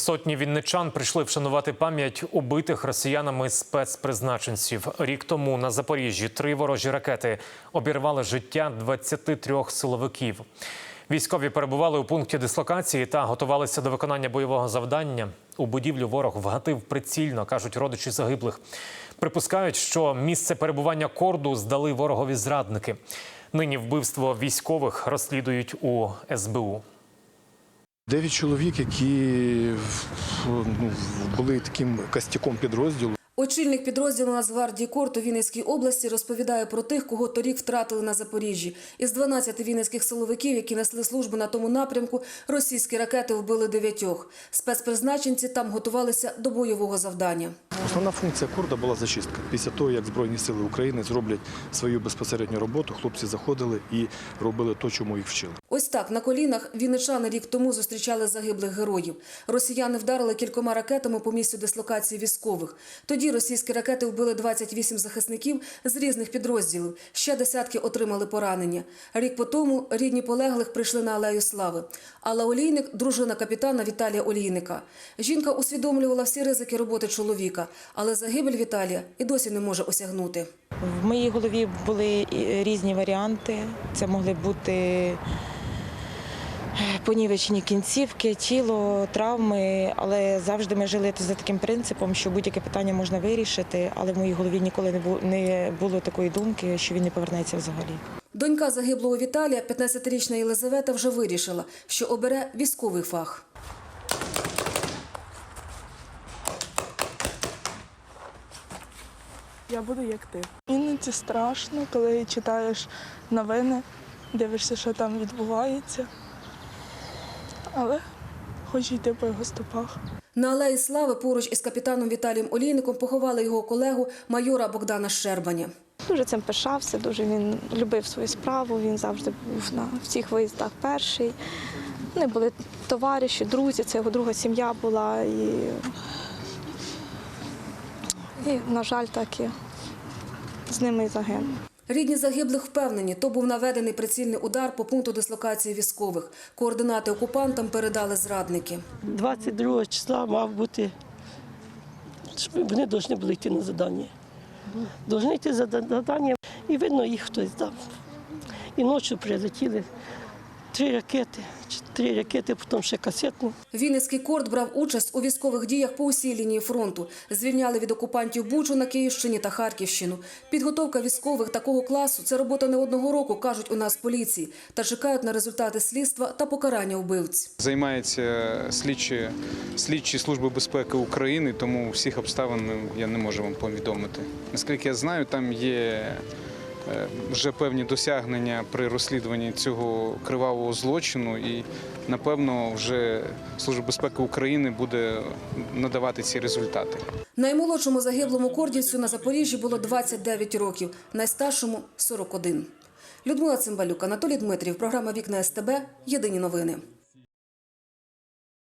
Сотні вінничан прийшли вшанувати пам'ять убитих росіянами спецпризначенців. Рік тому на Запоріжжі три ворожі ракети обірвали життя 23 силовиків. Військові перебували у пункті дислокації та готувалися до виконання бойового завдання. У будівлю ворог вгатив прицільно, кажуть родичі загиблих. Припускають, що місце перебування корду здали ворогові зрадники. Нині вбивство військових розслідують у СБУ. Дев'ять чоловік, які ну, були таким костяком підрозділу. Очільник підрозділу Нацгвардії Корт у Вінницькій області розповідає про тих, кого торік втратили на Запоріжжі. Із 12 вінницьких силовиків, які несли службу на тому напрямку, російські ракети вбили дев'ятьох. Спецпризначенці там готувалися до бойового завдання. Основна функція Курда була зачистка. Після того, як Збройні сили України зроблять свою безпосередню роботу, хлопці заходили і робили те, чому їх вчили. Ось так на колінах вінничани рік тому зустрічали загиблих героїв. Росіяни вдарили кількома ракетами по місцю дислокації військових. Тоді російські ракети вбили 28 захисників з різних підрозділів. Ще десятки отримали поранення. Рік по тому рідні полеглих прийшли на алею слави. Алла Олійник – дружина капітана Віталія Олійника. Жінка усвідомлювала всі ризики роботи чоловіка, але загибель Віталія і досі не може осягнути. В моїй голові були різні варіанти. Це могли бути понівечені кінцівки, тіло, травми, але завжди ми жили за таким принципом, що будь-яке питання можна вирішити, але в моїй голові ніколи не було, не було такої думки, що він не повернеться взагалі. Донька загиблого Віталія, 15-річна Єлизавета, вже вирішила, що обере військовий фах. Я буду як ти. Іноді страшно, коли читаєш новини, дивишся, що там відбувається. Але хочу йти по його стопах. На алеї слави поруч із капітаном Віталієм Олійником поховали його колегу майора Богдана Щербаня. Дуже цим пишався, дуже він любив свою справу, він завжди був на всіх виїздах перший. Вони були товариші, друзі, це його друга сім'я була. І, і на жаль, так і з ними і загинув. Рідні загиблих впевнені, то був наведений прицільний удар по пункту дислокації військових. Координати окупантам передали зрадники. 22 числа мав бути, вони повинні були йти на завдання. Повинні йти за завдання, і видно, їх хтось дав. І ночі прилетіли три ракети, три ракети, потім ще касетні. Вінницький корд брав участь у військових діях по усій лінії фронту. Звільняли від окупантів Бучу на Київщині та Харківщину. Підготовка військових такого класу це робота не одного року, кажуть у нас поліції, та чекають на результати слідства та покарання вбивць. Займаються слідчі, слідчі Служби безпеки України, тому всіх обставин я не можу вам повідомити. Наскільки я знаю, там є вже певні досягнення при розслідуванні цього кривавого злочину, і напевно вже Служба безпеки України буде надавати ці результати. Наймолодшому загиблому кордівцю на Запоріжжі було 29 років, найстаршому 41. Людмила Цимбалюк, Анатолій Дмитрів, програма Вікна СТБ. Єдині новини.